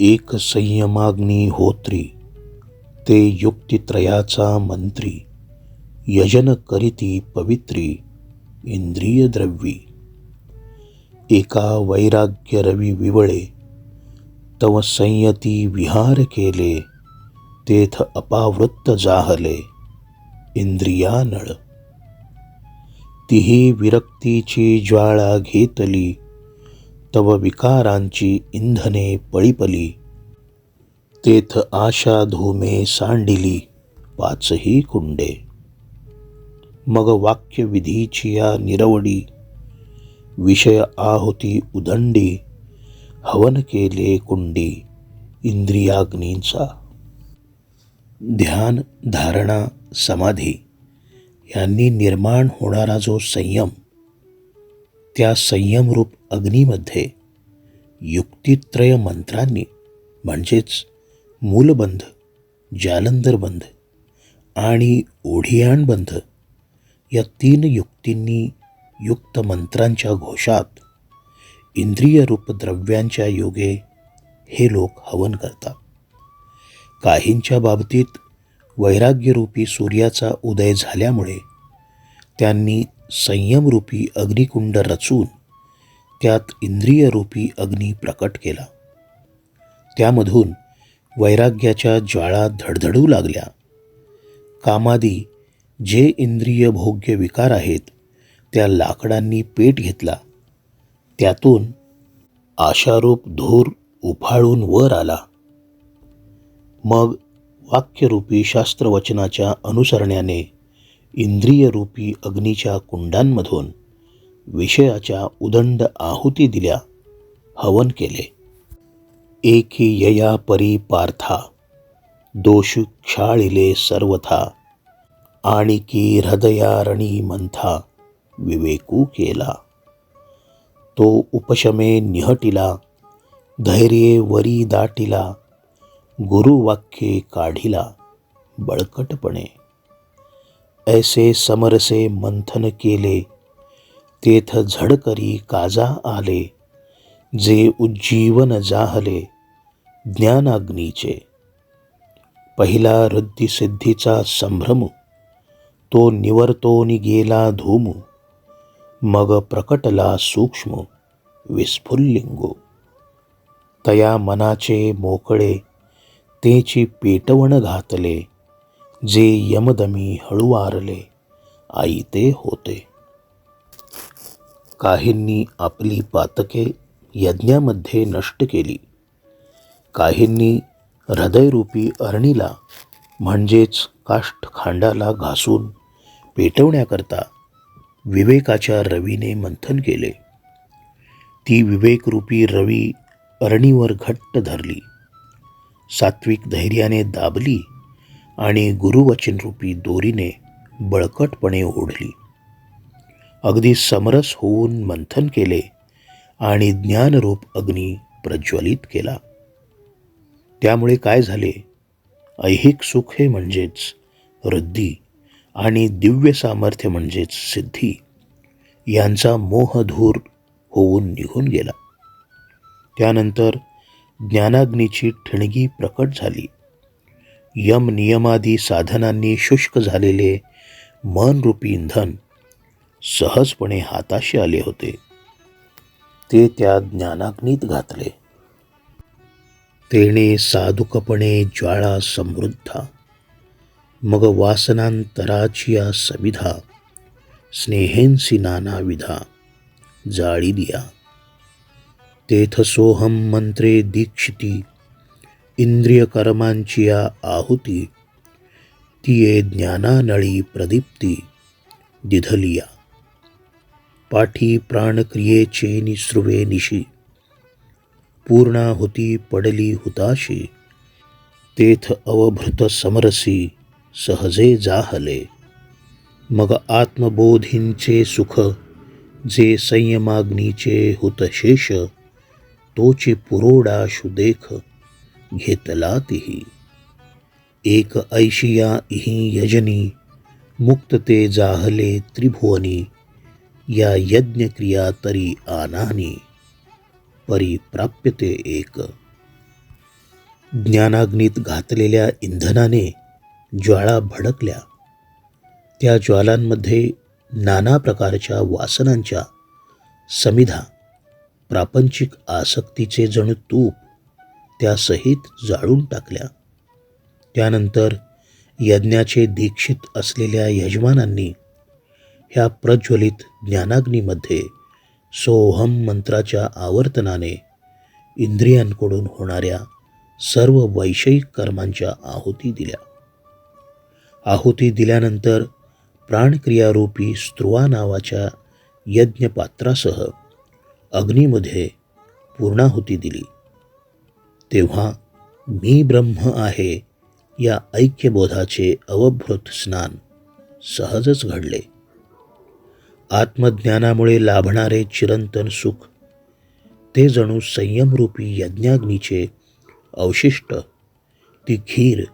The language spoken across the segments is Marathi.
एक संयमाग्नी होत्री ते युक्तित्रयाचा मंत्री यजन करीती पवित्री इंद्रिय द्रव्यी एका वैराग्य रवी विवळे तव संयती विहार केले तेथ अपावृत्त जाहले इंद्रिया नळ तिही विरक्तीची ज्वाळा घेतली तव विकारांची इंधने पळीपली. तेथ आशा धूमे सांडिली पाचही कुंडे. मग वाक्यविधीची या निरवडी विषय आहुती उदंडी हवन केले कुंडी इंद्रियाग्नींचा. ध्यान धारणा समाधी यांनी निर्माण होणारा जो संयम त्या संयमरूप अग्नीमध्ये युक्तित्रय मंत्रांनी म्हणजेच मूलबंध जालंधरबंध आणि ओढियाणबंध या तीन युक्तींनी युक्त मंत्रांच्या घोषात इंद्रियरूप द्रव्यांच्या योगे हे लोक हवन करतात. काहींच्या बाबतीत वैराग्यरूपी सूर्याचा उदय झाल्यामुळे त्यांनी संयमरूपी अग्निकुंड रचून त्यात इंद्रियरूपी अग्नी प्रकट केला. त्यामधून वैराग्याच्या ज्वाळा धडधडू लागल्या. कामादी जे इंद्रिय भोग्य विकार आहेत त्या लाकडांनी पेट घेतला. त्यातून आशारूप धूर उफाळून वर आला. मग वाक्यरूपी शास्त्रवचनाच्या अनुसरण्याने इंद्रियरूपी अग्नीच्या कुंडांमधून विषयाच्या उदंड आहुती दिल्या हवन केले. एकी यया परी पार्था दोष क्षाळिले सर्वथा आणि की हृदयारणी मंथा विवेकू केला. तो उपशमे निहटिला धैर्ये वरी दाटिला गुरुवाक्ये काढिला बळकटपणे. ऐसे समरसे मंथन केले तेथ झडकरी काजा आले जे उज्जीवन जाहले ज्ञानाग्नीचे. पहिला सिद्धीचा संभ्रम तो निवर्तोनी गेला धूम मग प्रकटला सूक्ष्म विस्फुल्लिंगो. तया मनाचे मोकळे तेची पेटवण घातले जे यमदमी हळुवारले आई ते होते. काहींनी आपली पातके यज्ञामध्ये नष्ट केली. काहींनी हृदयरूपी अरणीला म्हणजेच काष्ठखांडाला घासून पेटवण्याकरता विवेकाच्या रवीने मंथन केले. ती विवेकरूपी रवी अरणीवर घट्ट धरली. सात्विक धैर्याने दाबली आणि गुरुवचनरूपी दोरीने बळकटपणे ओढली. अगदी समरस होऊन मंथन केले आणि ज्ञानरूप अग्नी प्रज्वलित केला. त्यामुळे काय झाले? ऐहिक सुख हे म्हणजेच वृद्धी आणि दिव्य सामर्थ्य म्हणजेच सिद्धी. यांचा मोहधूर होऊन निघून गेला. त्यानंतर ज्ञानाग्नीची ठिणगी प्रकट झाली. यम नियमादी साधनांनी शुष्क झालेले मनरूपी इंधन सहजपणे हाताशी आले होते. ते त्या ज्ञानाग्नीत घातले. तेणे साधुकपणे ज्वाळा समृद्धा. मग वासनांतराचिया सविधा स्नेहेंसी नानाविधा जाळी दिया. तेथ सोहम मंत्रे दीक्षिती इंद्रिय कर्मांच्या आहुती तिये ज्ञानानळी प्रदीप्ती दिधलिया. पाठी प्राणक्रियेचे निसृवे निशी। पूर्णाहुती पडली हुताशी। तेथ अवभृत समरसी सहजे जाहले। मग आत्मबोधींचे सुख जे संयमाग्नीचे हुतशेष तोची पुरोडाशु देख घेतला तिही। एक ऐशिया इही यजनी मुक्त ते जाहले त्रिभुवनी। या यज्ञक्रिया तरी आनानी परिप्राप्यते एक. ज्ञानाग्नीत घातलेल्या इंधनाने ज्वाळा भडकल्या. त्या ज्वालांमध्ये नाना प्रकारच्या वासनांच्या समिधा प्रापंचिक आसक्तीचे जणू तूप त्यासहित जाळून टाकल्या. त्यानंतर यज्ञाचे दीक्षित असलेल्या यजमानांनी ह्या प्रज्वलित ज्ञानाग्नीमध्ये सोहम मंत्राच्या आवर्तनाने इंद्रियांकडून होणाऱ्या सर्व वैषयिक कर्मांच्या आहुती दिल्या. आहुती दिल्यानंतर प्राणक्रियारूपी स्त्रुवा नावाच्या यज्ञपात्रासह अग्नीमध्ये पूर्णाहुती दिली. तेव्हा मी ब्रह्म आहे या ऐक्यबोधाचे अवभृत स्नान सहजच घडले. आत्मज्ञानामुळे लाभणारे चिरंतन सुख. ते जणू संयमरूपी यज्ञाग्नीचे अवशिष्ट. ती खीर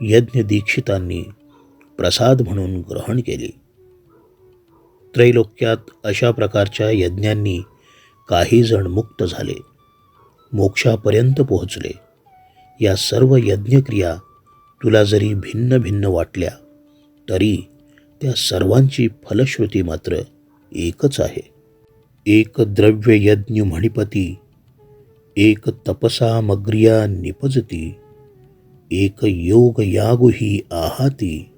यज्ञ दीक्षितांनी प्रसाद म्हणून ग्रहण केली. त्रैलोक्यात अशा प्रकारच्या यज्ञांनी काही जण मुक्त झाले. मोक्षापर्यंत पोहोचले. या सर्व यज्ञक्रिया तुला जरी भिन्न भिन्न वाटल्या तरी त्या सर्वांची फलश्रुती मात्र एकच आहे. एक द्रव्य यज्ञ म्हणिपती एक तपसा मग्रिया निपजती एक योग यागुही आहाती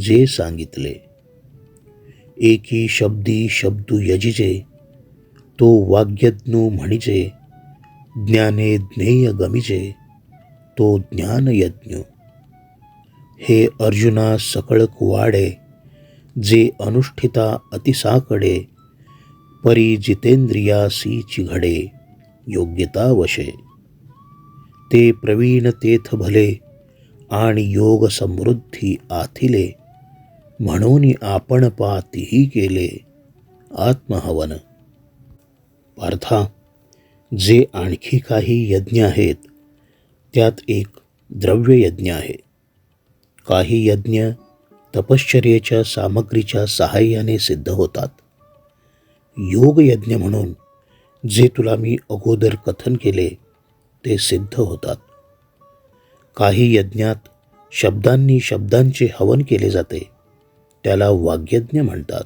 जे सांगितले. एकी शब्दी शब्दू यजिजे तो वाग्यज्ञू म्हणिजे ज्ञाने ज्ञेय गमिजे तो ज्ञानयज्ञ. हे अर्जुना सकळक वाडे जे अनुष्ठिता अतिसाकडे परी जितेंद्रियासी घडे योग्यता वशे. ते प्रवीण तेथ भले आणि योग समृद्धी आथिले म्हणून आपण पातीही केले आत्महवन. पार्था जे आणखी काही यज्ञ आहेत त्यात एक द्रव्य यज्ञ आहे. काही यज्ञ तपश्चर्येच्या सामग्रीच्या सहाय्याने सिद्ध होतात. योग यज्ञ म्हणून जे तुला मी अगोदर कथन केले ते सिद्ध होतात. काही यज्ञात शब्दांनी शब्दांचे हवन केले जाते त्याला वाग्यज्ञ म्हणतात.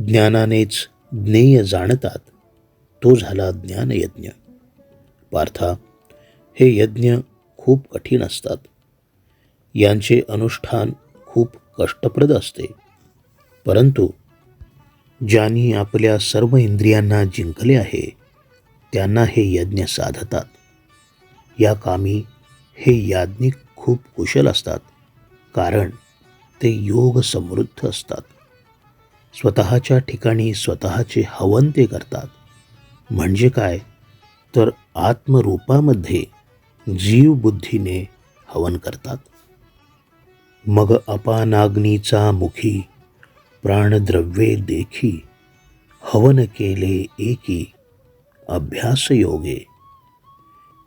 ज्ञानानेच ज्ञेय जाणतात तो झाला ज्ञानयज्ञ. पार्था हे यज्ञ खूप कठीण असतात. यांचे अनुष्ठान खूप कष्टप्रद असते. परंतु ज्यांनी आपल्या सर्व इंद्रियांना जिंकले आहे त्यांना हे यज्ञ साधतात. या कामी हे याज्ञिक खूप कुशल असतात कारण ते योग समृद्ध असतात. स्वतःच्या ठिकाणी स्वतःचे हवन ते करतात. म्हणजे काय? तर आत्मरूपामध्ये जीवबुद्धीने हवन करतात. मग अपानाग्नीचा मुखी प्राणद्रव्ये देखी हवन केले एकी अभ्यास योगे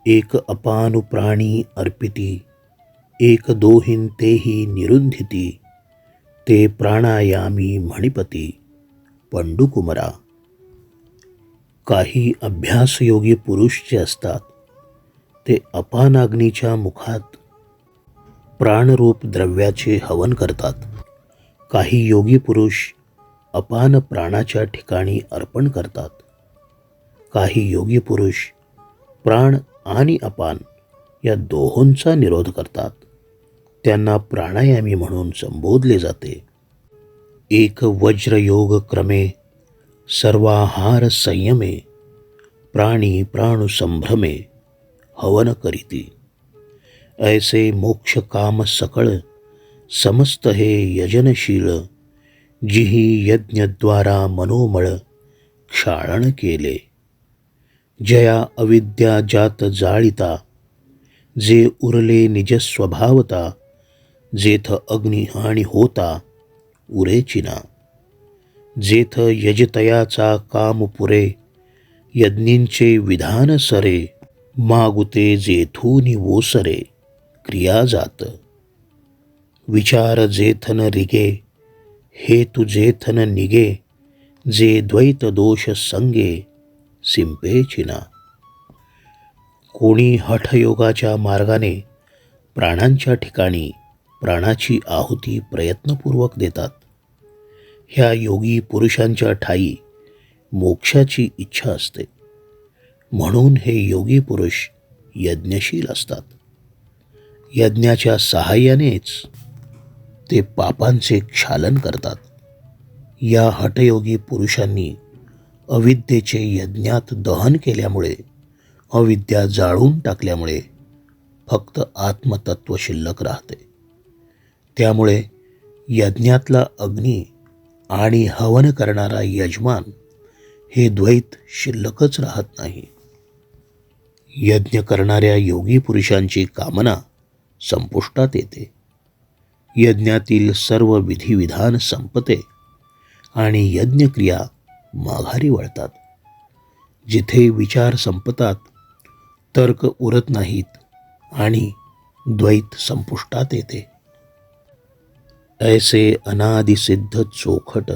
एक अपानुप्राणी अर्पिती एक दोहिन तेही निरुंधिती ते प्राणायामी म्हणिपती पंडुकुमरा. काही अभ्यासयोगी पुरुष जे असतात ते अपानाग्नीच्या मुखात प्राणरूप द्रव्याचे हवन करतात. काही योगी पुरुष अपान प्राणाच्या ठिकाणी अर्पण करतात. काही योगी पुरुष प्राण आणि अपान या दोहोंचा निरोध करतात. त्यांना प्राणायामी म्हणून संबोधले जाते. एक वज्रयोग क्रमे सर्वाहार संयमे प्राणी प्राणु संभ्रमे हवन करीती. ऐसे मोक्ष काम सकळ समस्त हे यजनशील जिही यज्ञद्वारा मनोमळ क्षाळण केले. जया अविद्या जात जाळिता जे उरले निज स्वभावता जेथ अग्निहानी होता उरेचिना जेथ यजतयाचा काम पुरे यज्ञींचे विधान सरे मागुते जेथूनी ओसरे. क्रिया जात. विचार जेथन रिगे हे तु जेथन निगे जे द्वैत दोष संगे सिंपे चिना. कोणी हठयोगाच्या मार्गाने प्राणांच्या ठिकाणी प्राणाची आहुती प्रयत्नपूर्वक देतात. ह्या योगी पुरुषांच्या ठाई मोक्षाची इच्छा असते. म्हणून हे योगी पुरुष यज्ञशील असतात. यज्ञाच्या सहाय्यानेच ते पापांचे क्षालन करतात. या हठयोगी पुरुषांनी अविद्येचे यज्ञात दहन केल्यामुळे अविद्या जाळून टाकल्यामुळे फक्त आत्मतत्व शिल्लक राहते. त्यामुळे यज्ञातला अग्नी आणि हवन करणारा यजमान हे द्वैत शिल्लकच राहत नाही. यज्ञ करणाऱ्या योगी पुरुषांची कामना संपुष्टात येते. यज्ञातील सर्व विधिविधान संपते आणि यज्ञक्रिया माघारी वळतात. जिथे विचार संपतात तर्क उरत नाहीत आणि द्वैत संपुष्टात येते. ऐसे अनादिसिद्ध चोखट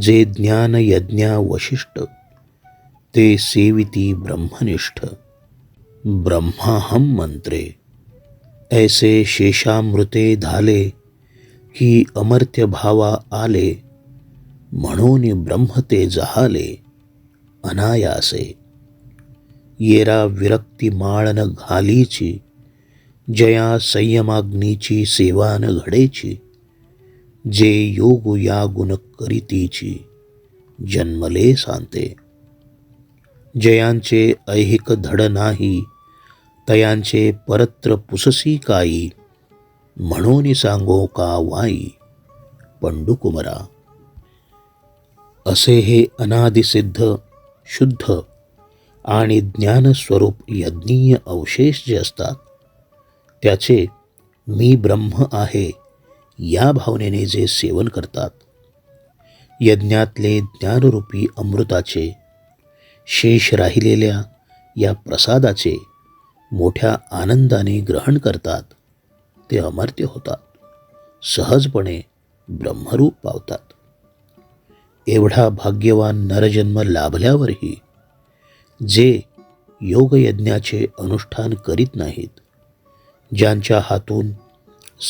जे ज्ञान यज्ञा वशिष्ठ ते सेविती ब्रह्मनिष्ठ. ब्रह्माहम मंत्रे। ऐसे शेषामृते धाले की अमर्त्य भावा आले म्हणून ब्रह्म ते जहाले अनायासे. येरा विरक्ती माळन घालीची जया संयमाग्नीची सेवान घडेची जे योग या गुण करीतीची जन्मले सांते. जयांचे ऐहिक धड नाही तयांचे परत्र पुससी काई म्हणून सांगो का वाई पंडुकुमरा असे हे अनादिसिद्ध शुद्ध आणि ज्ञानस्वरूप यज्ञीय अवशेष जे असतात त्याचे मी ब्रह्म आहे या भावनेने जे सेवन करतात. यज्ञातले ज्ञानरूपी अमृताचे शेष राहिलेल्या या प्रसादाचे मोठ्या आनंदाने ग्रहण करतात. ते अमर्त्य होतात. सहजपणे ब्रह्मरूप पावतात. एवढा भाग्यवान नरजन्म लाभल्यावरही जे योगयज्ञाचे अनुष्ठान करीत नाहीत ज्यांच्या हातून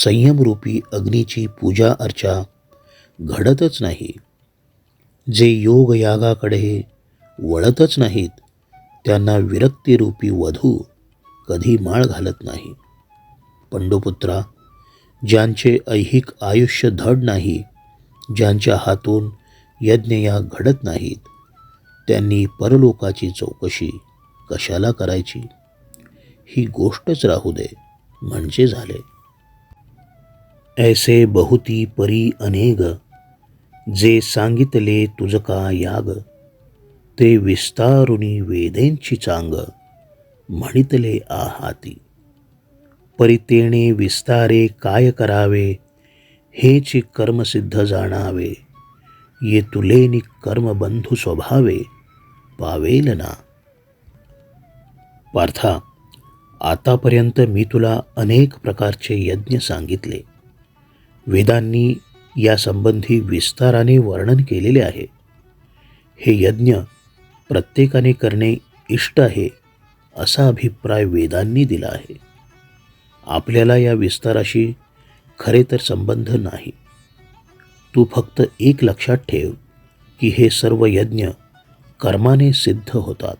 संयमरूपी अग्नीची पूजा अर्चा घडतच नाही जे योगयागाकडे वळतच नाहीत त्यांना विरक्तीरूपी वधू कधी माळ घालत नाही. पंडुपुत्रा ज्यांचे ऐहिक आयुष्य धड नाही ज्यांच्या हातून यज्ञ या घडत नाहीत त्यांनी परलोकाची चौकशी कशाला करायची? ही गोष्टच राहू दे म्हणजे झाले. ऐसे बहुती परी अनेग जे सांगितले तुझ का याग ते विस्तारुनी वेदेंची चांग. म्हणितले आहाती. परितेणे विस्तारे काय करावे? हेच कर्मसिद्ध जाणावे. ये तुलेनी कर्मबंधू स्वभावे. पावेल ना पार्था आतापर्यंत मी तुला अनेक प्रकारचे यज्ञ सांगितले. वेदांनी यासंबंधी विस्ताराने वर्णन केलेले आहे. हे यज्ञ प्रत्येकाने करणे इष्ट आहे. असा अभिप्राय वेदांनी दिला आहे. आपल्याला या विस्ताराशी खरे तर संबंध नाही. तू फक्त एक लक्षात ठेव की हे सर्व यज्ञ कर्माने सिद्ध होतात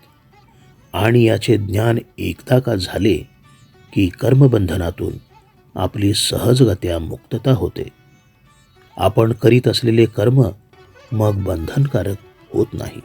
आणि याचे ज्ञान एकदा का झाले की कर्मबंधनातून आपली सहजगत्या मुक्तता होते. आपण करीत असलेले कर्म मग बंधनकारक होत नाही.